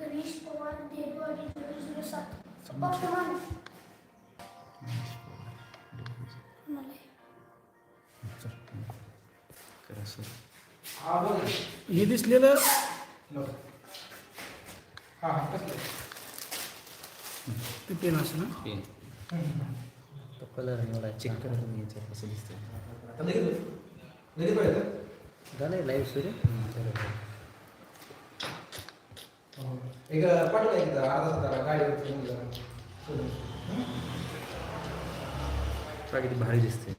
Ganesh Pawar Devwadi zero zero सात वर्तमान हा हे दिसलेलं? हा हा ते पेन असं ना? पेन. तो कलर निवडा चेक करा तुम्ही याच्यावर कसं पाहिजे झालं लाईव्ह सुरू एक अर्धा तास गाडीवर तुला किती भारी दिसते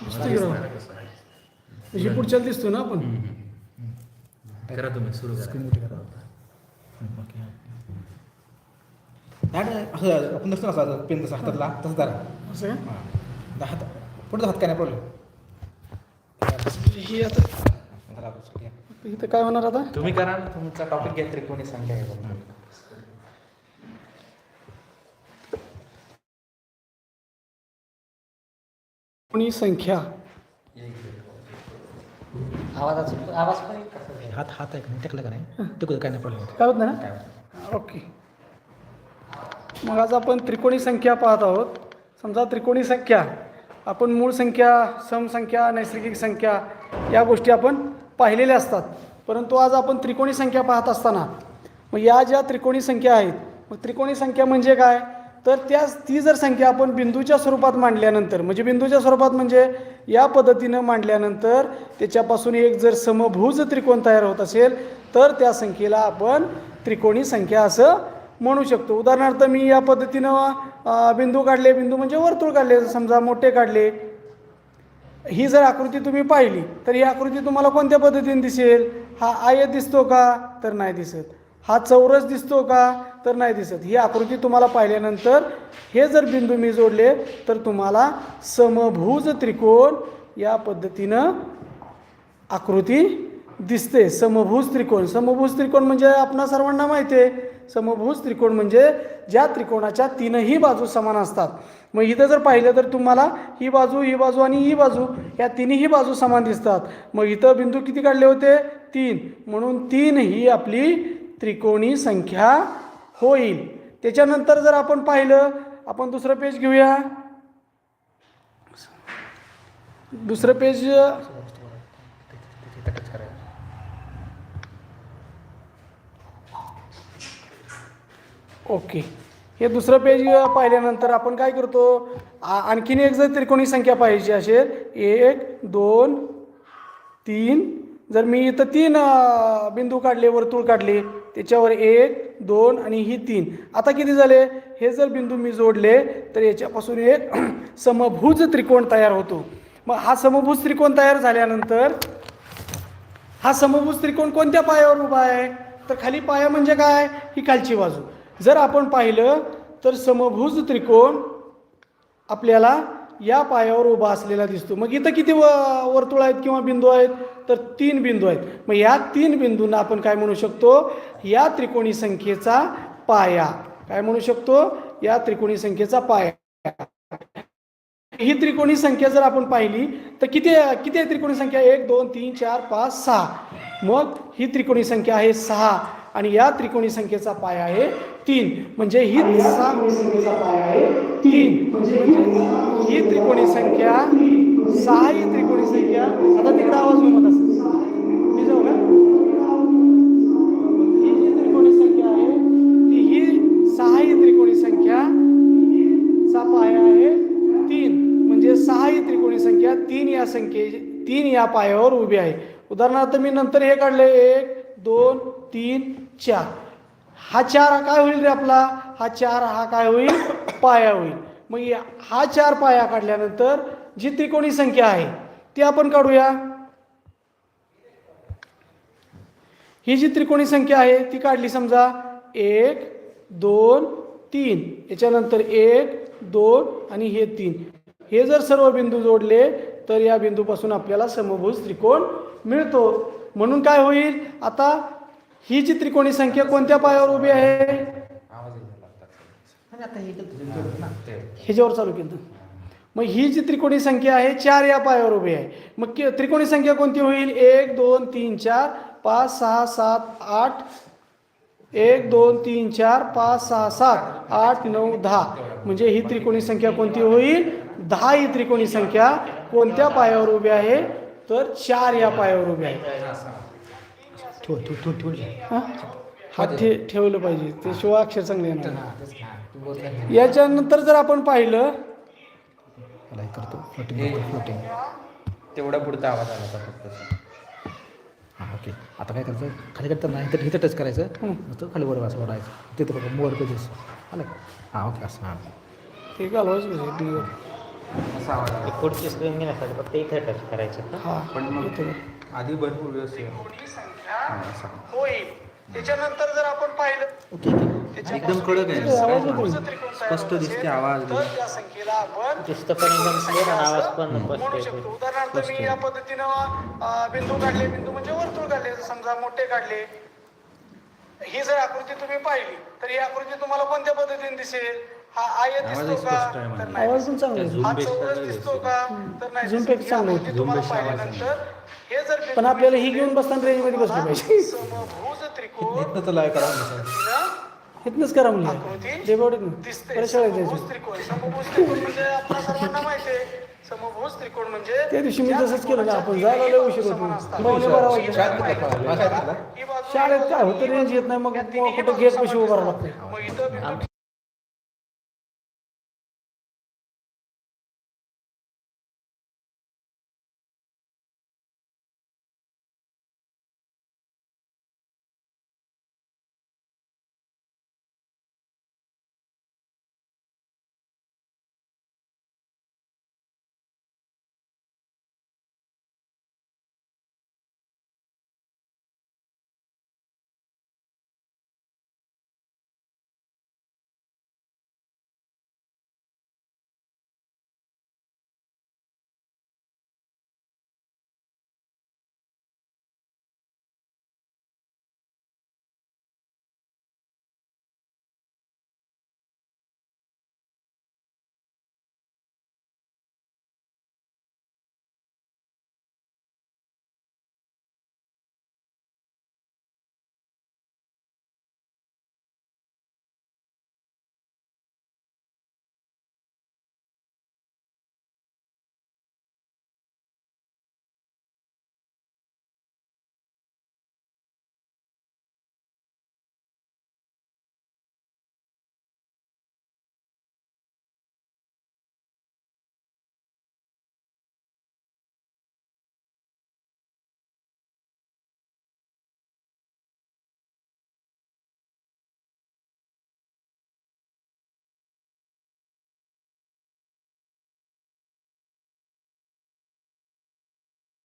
दिसतोय की राव? हे पुढच्याला दिसतो ना आपण करा तुम्ही सुरू करा असं आपण नसतो असा पेन तसा हातातला तसं जरा असं काय हां हात पुढचा हात काय नाही प्रॉब्लेम हे आता इथं काय होणार आता? तुम्ही करा ना, तुमचा टॉपिक घ्या त्रिकोणी संख्या आहे बघा. कोणी संख्या. आवाजाचा आवाज पण? हात हात आहे का नाही? टेकलं का नाही? टेकू काय नाही प्रॉब्लेम काय होत नाही ना? ओके. मग आज आपण त्रिकोणी संख्या पाहत आहोत. समजा त्रिकोणी संख्या आपण मूळ संख्या समसंख्या नैसर्गिक संख्या या गोष्टी आपण पाहिलेले असतात. परंतु आज आपण त्रिकोणी संख्या पाहत असताना मग या ज्या त्रिकोणी संख्या आहेत मग त्रिकोणी संख्या म्हणजे काय? तर त्या ती जर संख्या आपण बिंदूच्या स्वरूपात मांडल्यानंतर म्हणजे बिंदूच्या स्वरूपात म्हणजे या पद्धतीनं मांडल्यानंतर त्याच्यापासून एक जर समभुज त्रिकोण तयार होत असेल तर त्या संख्येला आपण त्रिकोणी संख्या असं म्हणू शकतो. उदाहरणार्थ मी या पद्धतीनं बिंदू काढले बिंदू म्हणजे वर्तुळ काढले समजा मोठे काढले ही जर आकृती तुम्ही पाहिली तर ही आकृती तुम्हाला कोणत्या पद्धतीने दिसेल? हा आयत दिसतो का? तर नाही दिसत. हा चौरस दिसतो का? तर नाही दिसत. ही आकृती तुम्हाला पाहिल्यानंतर हे जर बिंदू मी जोडले तर तुम्हाला समभुज त्रिकोण या पद्धतीनं आकृती दिसते. समभुज त्रिकोण. समभुज त्रिकोण म्हणजे आपणा सर्वांना माहिती आहे. समभुज त्रिकोण म्हणजे ज्या त्रिकोणाच्या तीनही बाजू समान असतात. मग इथं जर पाहिलं तर तुम्हाला ही बाजू ही बाजू आणि ही बाजू या तिन्ही बाजू समान दिसतात. मग इथं बिंदू किती काढले होते? तीन. म्हणून तीन ही आपली त्रिकोणी संख्या होईल. त्याच्यानंतर जर आपण पाहिलं आपण दुसरं पेज घेऊया. दुसरं पेज तिथे टच करायचं ओके. हे दुसरं पेज पाहिल्यानंतर आपण काय करतो? आ- आणखीन एक जर त्रिकोणी संख्या पाहिजे असेल एक दोन तीन. जर मी इथं तीन बिंदू काढले वर्तुळ काढले त्याच्यावर एक दोन आणि ही तीन. आता किती झाले? हे जर बिंदू मी जोडले तर याच्यापासून एक समभुज त्रिकोण तयार होतो. मग हा समभुज त्रिकोण तयार झाल्यानंतर हा समभुज त्रिकोण कोणत्या पायावर उभा आहे? तर खाली पाया म्हणजे काय? ही खालची बाजू. जर आपण पाहिलं तर समभुज त्रिकोण आपल्याला या पायावर उभा असलेला दिसतो. मग इथं किती व वर्तुळ आहेत किंवा बिंदू आहेत? तर तीन बिंदू आहेत. मग या तीन बिंदूंना आपण काय म्हणू शकतो? या त्रिकोणी संख्येचा पाया. काय म्हणू शकतो? या त्रिकोणी संख्येचा पाया. ही त्रिकोणी संख्या जर आपण पाहिली तर किती किती आहे त्रिकोणी संख्या? एक दोन तीन चार पाच सहा. मग ही त्रिकोणी संख्या आहे सहा आणि या त्रिकोणी संख्येचा पाया आहे तीन. म्हणजे ही सहा संख्येचा तीन. म्हणजे ही त्रिकोणी संख्या सहा ही त्रिकोणी संख्या. आता तिकडे आवाज होत असेल मी जाऊ का? ही जी त्रिकोणी संख्या आहे ती ही सहा ही त्रिकोणी संख्या चा पाया आहे. तीन. म्हणजे सहा ही त्रिकोणी संख्या तीन या संख्ये तीन या पायावर उभी आहे. उदाहरणार्थ मी नंतर हे काढले एक दोन तीन चार. हा चार हा काय होईल रे आपला? हा चार हा काय होईल? पाया होईल. मग हा चार पाया काढल्यानंतर जी त्रिकोणी संख्या आहे ती आपण काढूया. ही जी त्रिकोणी संख्या आहे ती काढली समजा एक दोन तीन. याच्यानंतर एक दोन आणि हे तीन. हे जर सर्व बिंदू जोडले तर या बिंदूपासून आपल्याला समभुज त्रिकोण मिळतो. म्हणून काय होईल? आता ही जी त्रिकोणी संख्या कोणत्या पायावर उभी आहे? हे ते. ह्याच्यावर चालू केलं मग ही जी त्रिकोणी संख्या आहे चार या पायावर उभी आहे. मग कि- त्रिकोणी संख्या कोणती होईल? एक दोन तीन चार पाच सहा सात आठ. एक दोन तीन चार पाच सहा सात आठ नऊ दहा. म्हणजे ही त्रिकोणी संख्या कोणती होईल? दहा ही त्रिकोणी संख्या कोणत्या पायावर उभी आहे? तर चार या पायावर उभी आहे. ठेव ठेव ठेव ठेव हा? हात ठे ठेवलं पाहिजे. ते शिवाय अक्षर चांगले येणार याच्यानंतर जर आपण पाहिलं मला हे करतो. फ्लोटिंग फ्लोटिंग तेवढा पुढचा आवाज आला होता फक्त. हां ओके आता काय करायचं? खाली करता नाही तर इथं टच करायचं. नुसतं खाली वर असं वाढायचं तिथं बघा मोर पेजेस आलं? हां ओके असं हां. ते घालवायचं पाहिजे D वर. असा आवाज पुढची स्क्रीन घेण्यासाठी फक्त इथे टच करायचं. का हा पण मग. आधी भरपूर व्यवस्थित. हां. होईल. त्याच्यानंतर जर आपण पाहिलं एकदम कडक आहे. स्पष्ट दिसते आवाज तर त्या संख्येला आपण दिसतं पण एकदम क्लिअर आणि आवाज पण स्पष्ट म्हणू शकतो. उदाहरणार्थ मी या पद्धतीनं बिंदू काढले बिंदू म्हणजे वर्तुळ काढले. समजा मोठे काढले. ही जर आकृती तुम्ही पाहिली तर ही आकृती तुम्हाला कोणत्या पद्धतीने दिसेल? हा दिसतो का तर आवाज पण चांगला आहे. हा चौरस दिसतो का तर नाही Zoom दिसत. पेक्षा चांगलं आहे. आकृती तुम्हाला पाहिल्यानंतर जर पण आपल्याला ही घेऊन बसताना रेंजमध्ये बसली पाहिजे समभुज त्रिकोण इथनं तर लाय करावं लागेल. पद्धतीनं इथनंच करा म्हणजे दिसते समभुज त्रिकोण समभुज त्रिकोण म्हणजे आपल्या सर्वांना माहिती आहे समभुज त्रिकोण म्हणजे त्या दिवशी मी तसंच केलं ना, आपण जायला लय उशीर होतो. समान असतात. पावणे बारा वाजले. शाळेत. ही काय होतं रेंज येत नाही मग कुठं गेट समान कशी उभं राहावं असतात. लागतं मग इथं बिंदू